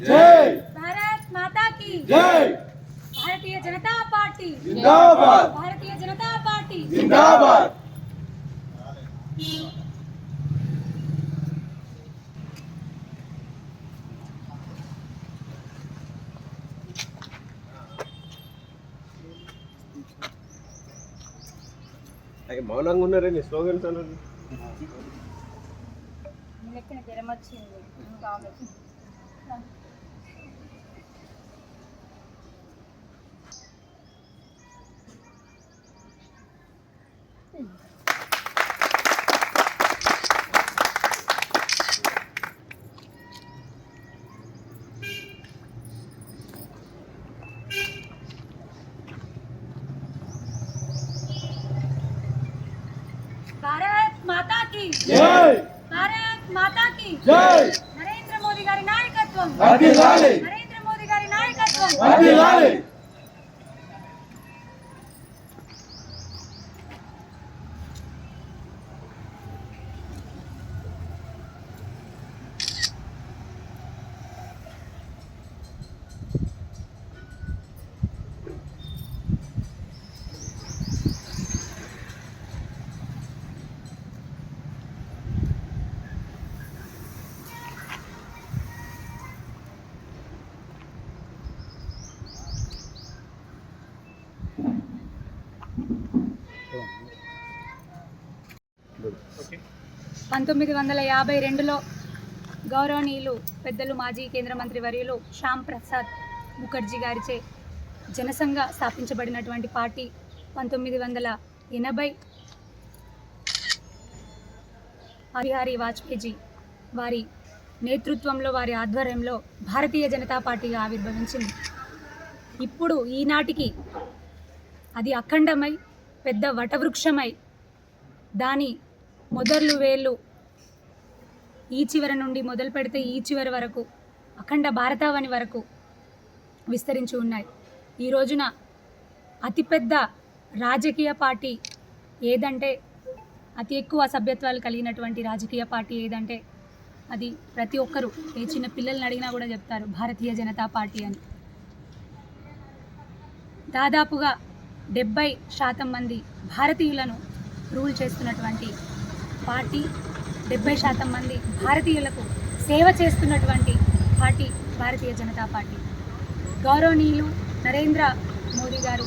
जय। भारत माता की। जय। भारतीय जनता पार्टी। जिंदाबाद। भारतीय जनता पार्टी। जिंदाबाद। మౌనంగా ఉన్నారండి స్లోగన్స్ అన్నది అన్నారు లెక్కన జ్వరం వచ్చింది భారత్ మాతా की జై. భారత్ మాతా की నరేంద్ర మోదీ గారి నాయకత్వం. వర్ధిల్లాలి నరేంద్ర మోదీ గారి నాయకత్వం. వర్ధిల్లాలి పంతొమ్మిది వందల యాభై రెండులో గౌరవనీయులు పెద్దలు మాజీ కేంద్ర మంత్రి వర్యులు శ్యామ్ ప్రసాద్ ముఖర్జీ గారిచే జనసంఘ స్థాపించబడినటువంటి పార్టీ పంతొమ్మిది వందల ఎనభై బిహారీ వాజ్పేయి వారి నేతృత్వంలో వారి ఆధ్వర్యంలో భారతీయ జనతా పార్టీగా ఆవిర్భవించింది. ఇప్పుడు ఈనాటికి అది అఖండమై పెద్ద వటవృక్షమై దాని మొదలు వేళ్ళు. ఈ చివర నుండి మొదలు పెడితే ఈ చివరి వరకు అఖండ భారతావని వరకు విస్తరించి ఉన్నాయి. ఈ రోజున అతిపెద్ద రాజకీయ పార్టీ ఏదంటే అతి ఎక్కువ సభ్యత్వాలు కలిగినటువంటి రాజకీయ పార్టీ ఏదంటే అది ప్రతి ఒక్కరూ ఏ చిన్న పిల్లల్ని అడిగినా కూడా చెప్తారు భారతీయ జనతా పార్టీ అని. దాదాపుగా డెబ్బై శాతం మంది భారతీయులను రూల్ చేస్తున్నటువంటి పార్టీ డెబ్బై శాతం మంది భారతీయులకు సేవ చేస్తున్నటువంటి పార్టీ భారతీయ జనతా పార్టీ. గౌరవనీయులు నరేంద్ర మోదీ గారు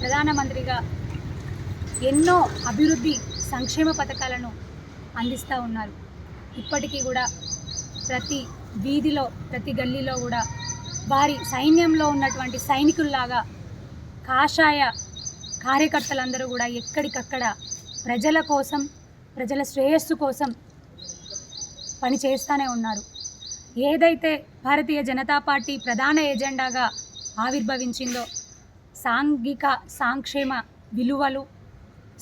ప్రధానమంత్రిగా ఎన్నో అభివృద్ధి సంక్షేమ పథకాలను అందిస్తూ ఉన్నారు. ఇప్పటికీ కూడా ప్రతి వీధిలో ప్రతి గల్లీలో కూడా వారి సైన్యంలో ఉన్నటువంటి సైనికుల్లాగా కాషాయ కార్యకర్తలందరూ కూడా ఎక్కడికక్కడ ప్రజల కోసం ప్రజల శ్రేయస్సు కోసం పని చేస్తూనే ఉన్నారు. ఏదైతే భారతీయ జనతా పార్టీ ప్రధాన ఎజెండాగా ఆవిర్భవించిందో సాంఘిక సాంక్షేమ విలువలు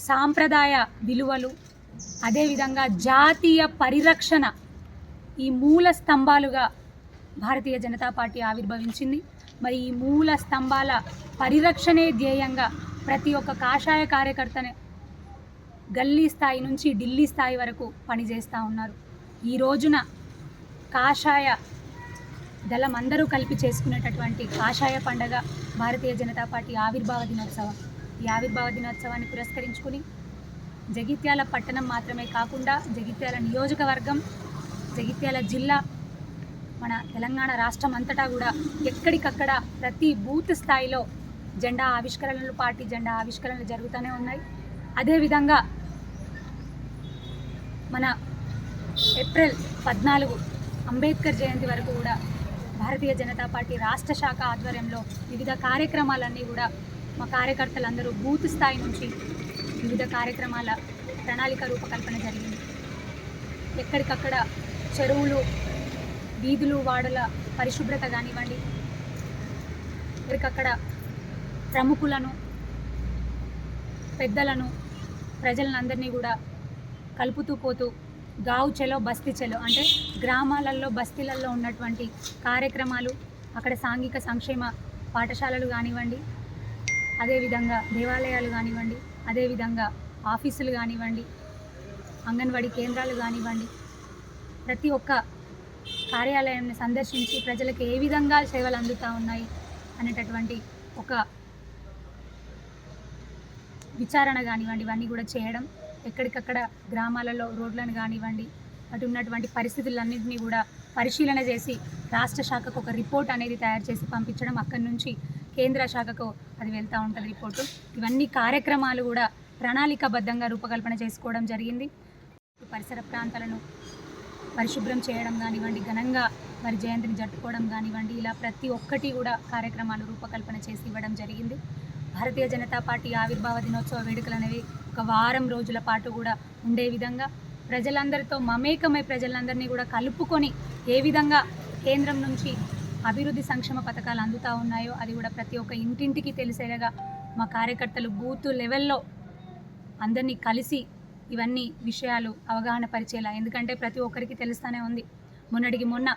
సాంప్రదాయ విలువలు అదేవిధంగా జాతీయ పరిరక్షణ ఈ మూల స్తంభాలుగా భారతీయ జనతా పార్టీ ఆవిర్భవించింది. మరి ఈ మూల స్తంభాల పరిరక్షణే ధ్యేయంగా ప్రతి ఒక్క కాషాయ కార్యకర్తనే గల్లీ స్థాయి నుంచి ఢిల్లీ స్థాయి వరకు పనిచేస్తూ ఉన్నారు. ఈ రోజున కాషాయ దళం అందరూ కలిపి చేసుకునేటటువంటి కాషాయ పండగ భారతీయ జనతా పార్టీ ఆవిర్భావ దినోత్సవం. ఈ ఆవిర్భావ దినోత్సవాన్ని పురస్కరించుకుని జగిత్యాల పట్టణం మాత్రమే కాకుండా జగిత్యాల నియోజకవర్గం జగిత్యాల జిల్లా మన తెలంగాణ రాష్ట్రం అంతటా కూడా ఎక్కడికక్కడ ప్రతి బూత్ స్థాయిలో జెండా ఆవిష్కరణలు పార్టీ జెండా ఆవిష్కరణలు జరుగుతూనే ఉన్నాయి. అదేవిధంగా మన ఏప్రిల్ పద్నాలుగు అంబేద్కర్ జయంతి వరకు కూడా భారతీయ జనతా పార్టీ రాష్ట్ర శాఖ ఆధ్వర్యంలో వివిధ కార్యక్రమాలన్నీ కూడా మా కార్యకర్తలందరూ బూత్ స్థాయి నుంచి వివిధ కార్యక్రమాల ప్రణాళిక రూపకల్పన జరిగింది. ఎక్కడికక్కడ చెరువులు వీధులు వాడల పరిశుభ్రత కానివ్వండి ఎక్కడికక్కడ ప్రముఖులను పెద్దలను ప్రజలందరినీ కూడా కలుపుతూ పోతూ గావు చెలో బస్తీ చెలో అంటే గ్రామాలలో బస్తీలలో ఉన్నటువంటి కార్యక్రమాలు అక్కడ సాంఘిక సంక్షేమ పాఠశాలలు కానివ్వండి అదేవిధంగా దేవాలయాలు కానివ్వండి అదేవిధంగా ఆఫీసులు కానివ్వండి అంగన్వాడీ కేంద్రాలు కానివ్వండి ప్రతి ఒక్క కార్యాలయాన్ని సందర్శించి ప్రజలకు ఏ విధంగా సేవలు అందుతూ ఉన్నాయి అనేటటువంటి ఒక విచారణ కానివ్వండి ఇవన్నీ కూడా చేయడం ఎక్కడికక్కడ గ్రామాలలో రోడ్లను కానివ్వండి అటు ఉన్నటువంటి పరిస్థితులన్నింటినీ కూడా పరిశీలన చేసి రాష్ట్ర శాఖకు ఒక రిపోర్ట్ అనేది తయారు చేసి పంపించడం అక్కడి నుంచి కేంద్ర శాఖకు అది వెళ్తూ ఉంటుంది రిపోర్టు. ఇవన్నీ కార్యక్రమాలు కూడా ప్రణాళికాబద్ధంగా రూపకల్పన చేసుకోవడం జరిగింది. పరిసర ప్రాంతాలను పరిశుభ్రం చేయడం కానివ్వండి ఘనంగా వారి జయంతిని జరుపుకోవడం కానివ్వండి ఇలా ప్రతి ఒక్కటి కూడా కార్యక్రమాలు రూపకల్పన చేసి ఇవ్వడం జరిగింది. భారతీయ జనతా పార్టీ ఆవిర్భావ దినోత్సవ వేడుకలు అనేవి ఒక వారం రోజుల పాటు కూడా ఉండే విధంగా ప్రజలందరితో మమేకమై ప్రజలందరినీ కూడా కలుపుకొని ఏ విధంగా కేంద్రం నుంచి అభివృద్ధి సంక్షేమ పథకాలు అందుతూ ఉన్నాయో అది కూడా ప్రతి ఒక్క ఇంటింటికి తెలిసేలాగా మా కార్యకర్తలు బూత్ లెవెల్లో అందరినీ కలిసి ఇవన్నీ విషయాలు అవగాహన పరిచేలా. ఎందుకంటే ప్రతి ఒక్కరికి తెలుస్తూనే ఉంది. మొన్నటికి మొన్న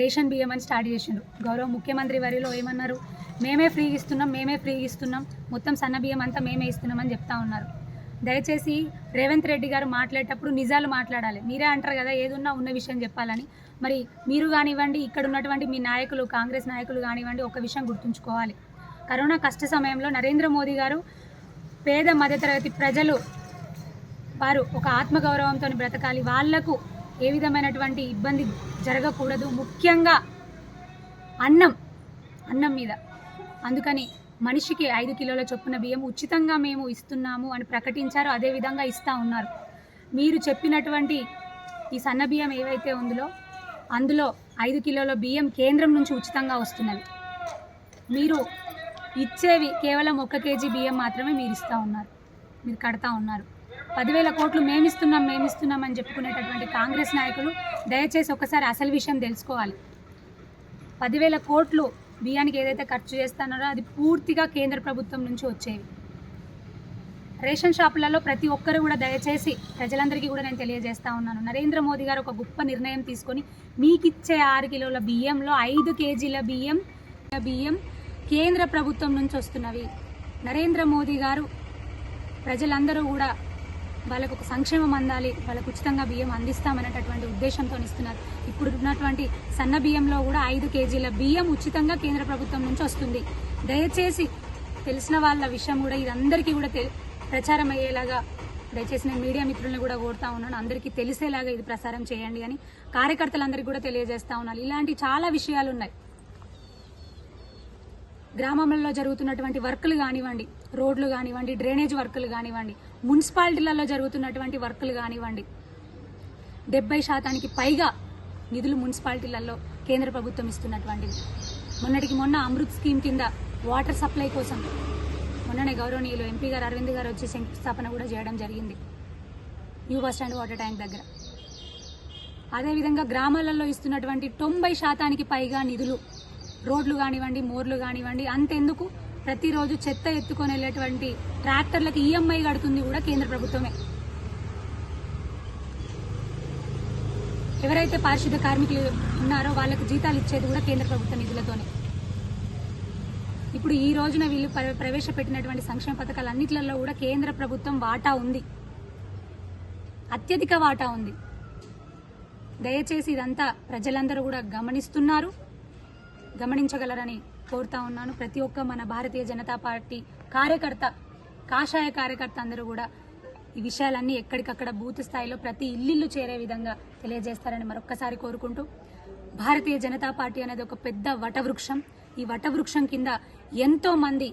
రేషన్ బియ్యం అని స్టార్ట్ చేసిండ్రు. గౌరవ ముఖ్యమంత్రి వారిలో ఏమన్నారు? మేమే ఫ్రీ ఇస్తున్నాం మేమే ఫ్రీ ఇస్తున్నాం. మొత్తం సన్న బియ్యం అంతా మేమే ఇస్తున్నామని చెప్తా ఉన్నారు. దయచేసి రేవంత్ రెడ్డి గారు మాట్లాడేటప్పుడు నిజాలు మాట్లాడాలి. మీరే అంటారు కదా ఏదున్నా ఉన్న విషయం చెప్పాలని. మరి మీరు కానివ్వండి ఇక్కడ ఉన్నటువంటి మీ నాయకులు కాంగ్రెస్ నాయకులు కానివ్వండి ఒక విషయం గుర్తుంచుకోవాలి. కరోనా కష్ట సమయంలో నరేంద్ర మోదీ గారు పేద మధ్యతరగతి ప్రజలు వారు ఒక ఆత్మగౌరవంతో బ్రతకాలి. వాళ్ళకు ఏ విధమైనటువంటి ఇబ్బంది జరగకూడదు. ముఖ్యంగా అన్నం అన్నం మీద. అందుకని మనిషికి ఐదు కిలోల చొప్పున బియ్యం ఉచితంగా మేము ఇస్తున్నాము అని ప్రకటించారు అదేవిధంగా ఇస్తూ ఉన్నారు. మీరు చెప్పినటువంటి ఈ సన్న బియ్యం ఏవైతే ఉందో అందులో ఐదు కిలోల బియ్యం కేంద్రం నుంచి ఉచితంగా వస్తున్నవి. మీరు ఇచ్చేవి కేవలం ఒక కేజీ బియ్యం మాత్రమే మీరు ఇస్తూ ఉన్నారు. మీరు కడతా ఉన్నారు. పదివేల కోట్లు మేమిస్తున్నాం మేమిస్తున్నాం అని చెప్పుకునేటటువంటి కాంగ్రెస్ నాయకులు దయచేసి ఒకసారి అసలు విషయం తెలుసుకోవాలి. పదివేల కోట్లు బియ్యానికి ఏదైతే ఖర్చు చేస్తున్నారో అది పూర్తిగా కేంద్ర ప్రభుత్వం నుంచి వచ్చేవి. రేషన్ షాపులలో ప్రతి ఒక్కరు కూడా దయచేసి ప్రజలందరికీ కూడా నేను తెలియజేస్తా ఉన్నాను. నరేంద్ర మోదీ గారు ఒక గొప్ప నిర్ణయం తీసుకొని మీకు ఇచ్చే ఆరు కిలోల బియ్యంలో ఐదు కేజీల బియ్యం బియ్యం కేంద్ర ప్రభుత్వం నుంచి వస్తున్నవి. నరేంద్ర మోదీ గారు ప్రజలందరూ కూడా వాళ్ళకు ఒక సంక్షేమం అందాలి వాళ్ళకు ఉచితంగా బియ్యం అందిస్తామనేటటువంటి ఉద్దేశంతో ఇస్తున్నారు. ఇప్పుడు ఉన్నటువంటి సన్న బియ్యంలో కూడా ఐదు కేజీల బియ్యం ఉచితంగా కేంద్ర ప్రభుత్వం నుంచి వస్తుంది. దయచేసి తెలిసిన వాళ్ళ విషయం కూడా ఇది అందరికీ కూడా ప్రచారం అయ్యేలాగా దయచేసి నేను మీడియా మిత్రులను కూడా కోరుతా ఉన్నాను. అందరికీ తెలిసేలాగా ఇది ప్రసారం చేయండి అని కార్యకర్తలందరికీ కూడా తెలియజేస్తా ఉన్నాను. ఇలాంటి చాలా విషయాలు ఉన్నాయి గ్రామంలో జరుగుతున్నటువంటి వర్కులు కానివ్వండి రోడ్లు కానివ్వండి డ్రైనేజ్ వర్కులు కానివ్వండి మున్సిపాలిటీలలో జరుగుతున్నటువంటి వర్కులు కానివ్వండి డెబ్బై శాతానికి పైగా నిధులు మున్సిపాలిటీలలో కేంద్ర ప్రభుత్వం ఇస్తున్నటువంటిది మొన్నటికి మొన్న అమృత్ స్కీమ్ కింద వాటర్ సప్లై కోసం మొన్ననే గౌరవనీయులు ఎంపీ గారు అరవింద్ గారు వచ్చి శంకుస్థాపన కూడా చేయడం జరిగింది new bus stand water tank దగ్గర. అదేవిధంగా గ్రామాలలో ఇస్తున్నటువంటి తొంభై శాతానికి పైగా నిధులు రోడ్లు కానివ్వండి మోర్లు కానివ్వండి అంతెందుకు ప్రతిరోజు చెత్త ఎత్తుకొని వెళ్ళేటువంటి ట్రాక్టర్లకు ఈఎంఐ కడుతుంది కూడా కేంద్ర ప్రభుత్వమే. ఎవరైతే పారిశుద్ధ కార్మికులు ఉన్నారో వాళ్ళకు జీతాలు ఇచ్చేది కూడా కేంద్ర ప్రభుత్వ నిధులతోనే. ఇప్పుడు ఈ రోజున వీళ్ళు ప్రవేశపెట్టినటువంటి సంక్షేమ పథకాలన్నింటిలో కూడా కేంద్ర ప్రభుత్వం వాటా ఉంది. అత్యధిక వాటా ఉంది. దయచేసి ఇదంతా ప్రజలందరూ కూడా గమనిస్తున్నారు. గమనించగలరని కోరుతా ఉన్నాను. ప్రతి ఒక్క మన భారతీయ జనతా పార్టీ కార్యకర్త కాషాయ కార్యకర్త అందరూ కూడా ఈ విషయాలన్నీ ఎక్కడికక్కడ బూత్ స్థాయిలో ప్రతి ఇల్లు చేరే విధంగా తెలియజేస్తారని మరొక్కసారి కోరుకుంటూ భారతీయ జనతా పార్టీ అనేది ఒక పెద్ద వటవృక్షం. ఈ వటవృక్షం కింద ఎంతో మంది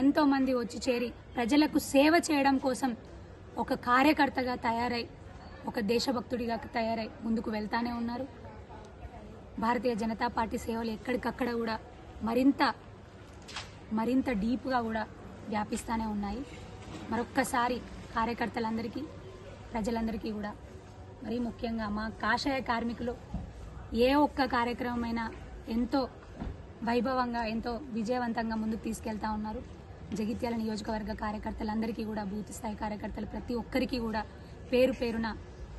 ఎంతో మంది వచ్చి చేరి ప్రజలకు సేవ చేయడం కోసం ఒక కార్యకర్తగా తయారై ఒక దేశభక్తుడిగా తయారై ముందుకు వెళ్తానే ఉన్నారు. భారతీయ జనతా పార్టీ సేవలు ఎక్కడికక్కడ కూడా మరింత మరింత డీప్గా కూడా వ్యాపిస్తూనే ఉన్నాయి. మరొక్కసారి కార్యకర్తలందరికీ ప్రజలందరికీ కూడా మరీ ముఖ్యంగా మా కాషాయ కార్మికులు ఏ ఒక్క కార్యక్రమమైనా ఎంతో వైభవంగా ఎంతో విజయవంతంగా ముందుకు తీసుకెళ్తా ఉన్నారు. జగిత్యాల నియోజకవర్గ కార్యకర్తలందరికీ కూడా బూత్ స్థాయి కార్యకర్తలు ప్రతి ఒక్కరికి కూడా పేరు పేరున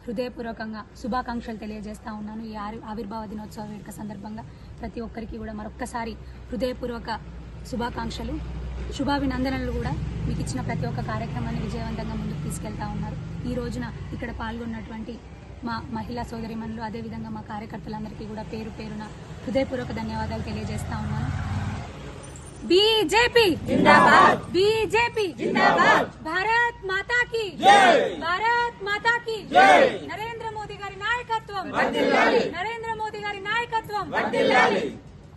హృదయపూర్వకంగా శుభాకాంక్షలు తెలియజేస్తా ఉన్నాను ఈ ఆవిర్భావ దినోత్సవ వేడుక సందర్భంగా. ప్రతి ఒక్కరికి కూడా మరొక్కసారి హృదయపూర్వక శుభాకాంక్షలు శుభాభినందనలు కూడా మీకు ఇచ్చిన ప్రతి ఒక్క కార్యక్రమాన్ని విజయవంతంగా ముందుకు తీసుకెళ్తా ఉన్నారు. ఈ రోజున ఇక్కడ పాల్గొన్నటువంటి మా మహిళా సోదరిమణులు అదేవిధంగా మా కార్యకర్తలందరికీ కూడా పేరు పేరున హృదయపూర్వక ధన్యవాదాలు తెలియజేస్తా ఉన్నాను. బీజేపీ! బీజేపీ! భారత్ మాతా కి భారత్ మాతా కి నరేంద్ర మోదీ గారి నాయకత్వం! నరేంద్ర గారి నాయకత్వం.